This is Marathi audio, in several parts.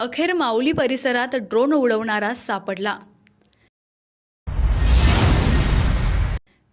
अखेर माऊली परिसरात ड्रोन उडवणारा सापडला.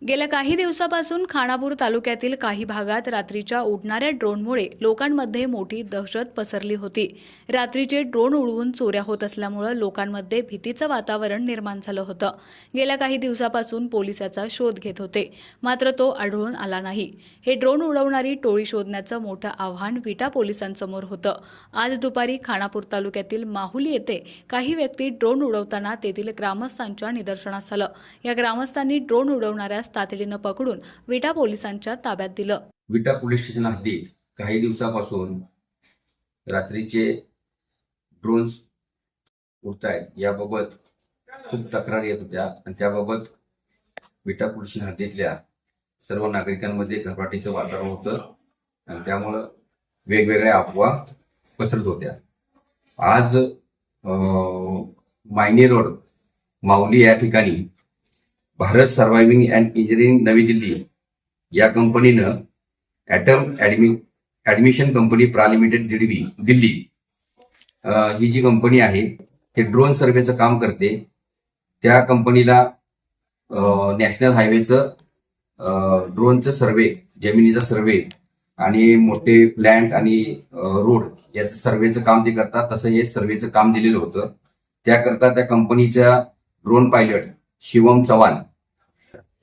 गेल्या काही दिवसापासून खानापूर तालुक्यातील काही भागात रात्रीच्या उडणाऱ्या ड्रोनमुळे लोकांमध्ये मोठी दहशत पसरली होती. रात्रीचे ड्रोन उडवून चोऱ्या होत असल्यामुळं लोकांमध्ये भीतीचं वातावरण निर्माण झालं होतं. गेल्या काही दिवसापासून पोलिसाचा याचा शोध घेत होते. मात्र तो आढळून आला नाही. हे ड्रोन उडवणारी टोळी शोधण्याचं मोठं आव्हान विटा पोलिसांसमोर होतं. आज दुपारी खानापूर तालुक्यातील माहुली येथे काही व्यक्ती ड्रोन उडवताना तेथील ग्रामस्थांच्या निदर्शनास आलं. या ग्रामस्थांनी ड्रोन उडवणाऱ्या तातडीनं पकडून विटा पोलिसांच्या ताब्यात दिलं. विटा पोलीस स्टेशन हद्दीत काही दिवसापासून रात्रीचे ड्रोन्स उडतायत. याबाबत खूप तक्रार येत होत्या आणि त्याबाबत विटा पोलीस स्टेशन हद्दीतल्या सर्व नागरिकांमध्ये घबराटीचं वातावरण होतं आणि त्यामुळं वेगवेगळ्या अफवा पसरत होत्या. आज मायने रोड माऊली या ठिकाणी भारत सर्व्हायव्हिंग अँड इंजिनिअरिंग नवी दिल्ली या कंपनीनं ॲटम ॲडमि ॲडमिशन कंपनी प्रा लिमिटेड दिल्ली दिल्ली. ही जी कंपनी आहे ते ड्रोन सर्वेचं काम करते. त्या कंपनीला नॅशनल हायवेचं ड्रोनचं सर्वे जमिनीचा सर्वे आणि मोठे प्लॅन्ट आणि रोड याचं सर्वेचं काम ते करतात. तसं हे सर्वेचं काम दिलेलं होतं. त्याकरता त्या कंपनीच्या ड्रोन पायलट शिवम चव्हाण.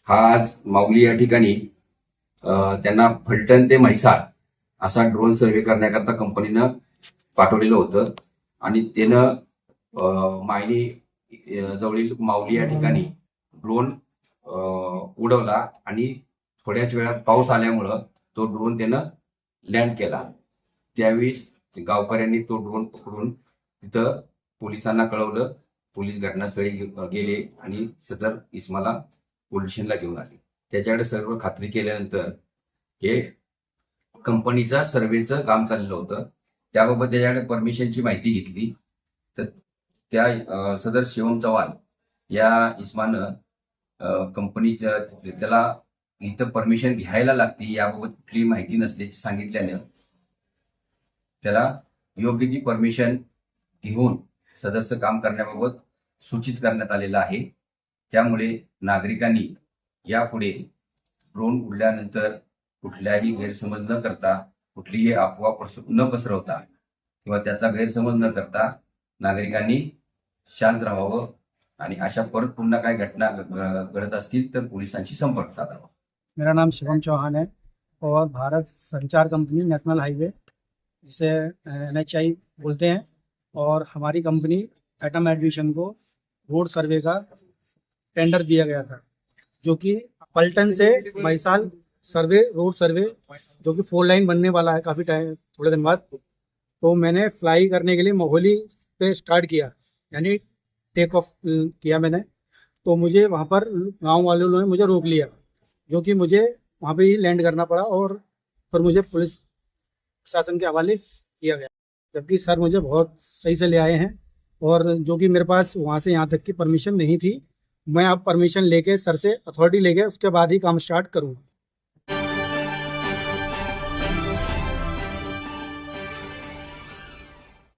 हा आज माऊली या ठिकाणी त्यांना फलटण ते म्हैसाळ असा ड्रोन सर्वे करण्याकरता कंपनीनं पाठवलेलं होतं. आणि त्यानं मायनी जवळील माऊली या ठिकाणी ड्रोन उडवला आणि थोड्याच वेळात पाऊस आल्यामुळं तो ड्रोन त्यानं लँड केला. त्यावेळी गावकऱ्यांनी तो ड्रोन पकडून तिथं पोलिसांना कळवलं. पोलीस घटनास्थळी गेले आणि सदर इस्माला पोलिशनला घेऊन आले. त्याच्याकडे सर्व खात्री केल्यानंतर हे कंपनीचा सर्वेचं काम चाललेलं होतं. त्याबाबत त्याच्याकडे परमिशनची माहिती घेतली. तर त्या सदर शिवम चव्हाण या इस्मानं कंपनीच्या त्याला इथं परमिशन घ्यायला लागते याबाबत कुठली माहिती नसल्याची सांगितल्यानं त्याला योग्य ती परमिशन घेऊन सदरचं काम करण्याबाबत सूचित करण्यात आलेलं आहे. त्यामुळे नागरिकांनी यापुढे ड्रोन उडल्यानंतर कुठल्याही गैरसमज न करता कुठलीही अफवा पसर- न पसरवता किंवा त्याचा गैरसमज न करता नागरिकांनी शांत राहावं आणि अशा परत पुन्हा काही घटना घडत असतील तर पोलिसांशी संपर्क साधावा. मेरा नाम शिवम चौहान है और Bharat Sanchar company national highway जिसे एन एच आई बोलते हैं। और हमारी कंपनी एटम एडमिशन को रोड सर्वे का टेंडर दिया गया था, जो कि पलटन से मैसाल सर्वे, रोड सर्वे, जो कि फोर लाइन बनने वाला है काफ़ी टाइम, थोड़े दिन बाद। तो मैंने फ्लाई करने के लिए मोहली पे स्टार्ट किया, यानी टेक ऑफ़ किया मैंने। तो मुझे वहाँ पर गाँव वाले ने मुझे रोक लिया, जो कि मुझे वहाँ पे ही लैंड करना पड़ा और फिर मुझे पुलिस, प्रशासन के हवाले किया गया, जबकि सर मुझे बहुत सही से ले आए हैं। और जो कि मेरे पास वहाँ से यहाँ तक की परमिशन नहीं थी। मैं अब परमिशन लेके सर से अथॉरिटी लेके उसके बाद ही काम स्टार्ट करूँगा।